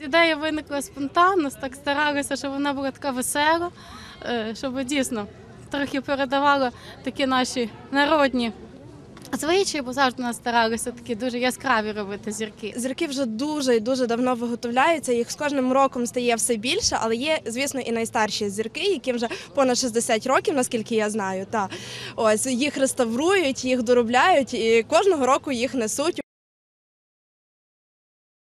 Ідея виникла спонтанно, так старалися, щоб вона була така весела, е, щоб дійсно трохи передавала такі наші народні звичаї, бо завжди нас старалися такі дуже яскраві робити зірки. Зірки вже дуже і дуже давно виготовляються. Їх з кожним роком стає все більше, але є, звісно, і найстарші зірки, яким вже понад 60 років, наскільки я знаю. Та ось їх реставрують, їх доробляють, і кожного року їх несуть